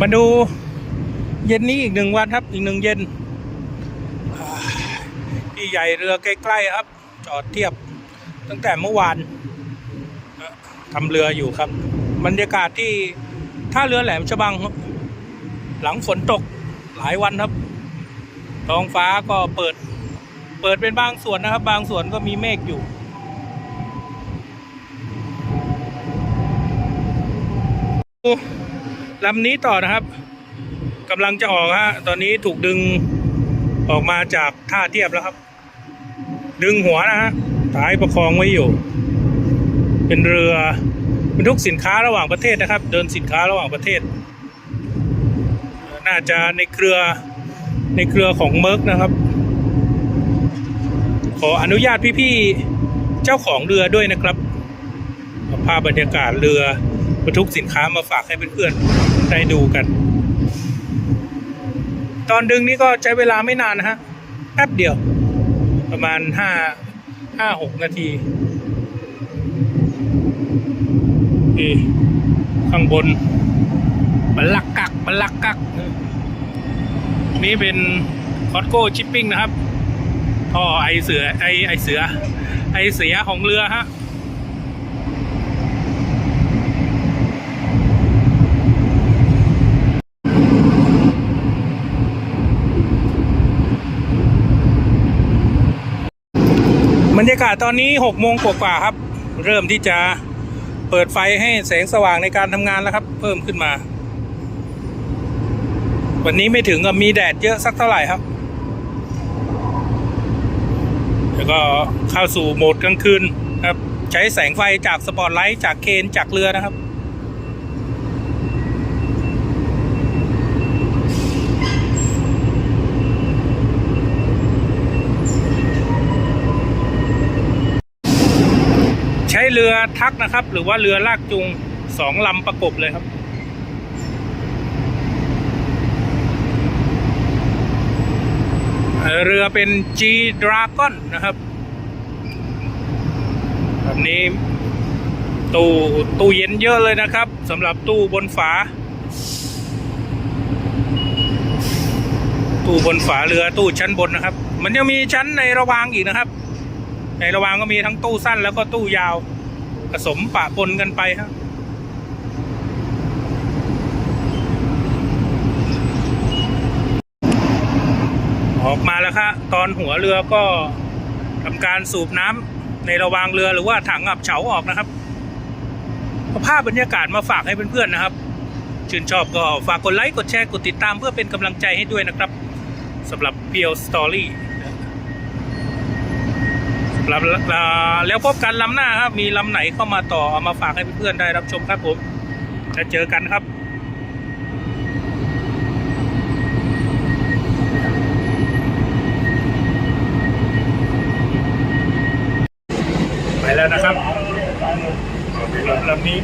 มาดูเย็นนี้อีกหนึ่งวันครับ อีกหนึ่งเย็นอ่าพี่ใหญ่เรือใกล้ๆครับ จอดเทียบตั้งแต่เมื่อวานทำเรืออยู่ครับ บรรยากาศที่ท่าเรือแหลมฉบังครับ หลังฝนตกหลายวันครับ ท้องฟ้าก็เปิด เปิดเป็นบางส่วนนะครับ บางส่วนก็มีเมฆอยู่ ลำนี้ต่อนะครับกำลังจะออกฮะตอนนี้ถูกดึงออกมาจากท่าเทียบแล้วครับ ดึงหัวนะฮะท้ายประคองไว้อยู่ เป็นเรือบรรทุกสินค้าระหว่างประเทศนะครับ เดินสินค้าระหว่างประเทศ น่าจะในเครือในเครือของเมิร์กนะครับ ขออนุญาตพี่ๆเจ้าของเรือด้วยนะครับเอาภาพบรรยากาศเรือบรรทุกสินค้ามาฝากให้เพื่อนๆ ได้ดูกัน ตอนดึงนี่ก็ใช้เวลาไม่นานนะฮะแป๊บเดียว ประมาณห้าห้าหกนาทีนี่ข้างบนบลักกักบลักกัก นี่เป็นคอสโก้ชิปปิ้งนะครับท่อไอเสือไอไอเสือ ไอเสียของเรือฮะ ยากาศตอนนี้6โมงกว่าครับ เริ่มที่จะเปิดไฟให้แสงสว่างในการทำงานแล้วครับ เพิ่มขึ้นมา วันนี้ไม่ถึงกับมีแดดเยอะสักเท่าไหร่ครับแล้วก็เข้าสู่โหมดกลางคืนครับ ใช้แสงไฟจากสปอตไลท์จากเคนจากเรือนะครับ เรือทักนะครับ หรือว่าเรือลากจูงสองลำประกบเลยครับเรือเป็น G Dragon นะครับแบบนี้ตู้ตู้เย็นเยอะเลยนะครับสำหรับตู้บนฝา ตู้บนฝาเรือตู้ชั้นบนนะครับ มันยังมีชั้นในระวางอีกนะครับ ในระวางก็มีทั้งตู้สั้นแล้วก็ตู้ยาว ผสมปะปนกันไปครับออกมาแล้วครับตอนหัวเรือก็ทำการสูบน้ำในระวางเรือหรือว่าถังอับเฉาออกนะครับภาพบรรยากาศมาฝากให้เพื่อนๆนะครับ ชื่นชอบก็ฝากกดไลค์ กดแชร์ กดติดตามเพื่อเป็นกำลังใจให้ด้วยนะครับสำหรับเพียวสตอรี่ แล้วแล้วพบกันลำหน้าครับ มีลำไหนเข้ามาต่อเอามาฝากให้เพื่อนๆได้รับชมครับผมจะเจอกันครับไปแล้วนะครับลำนี้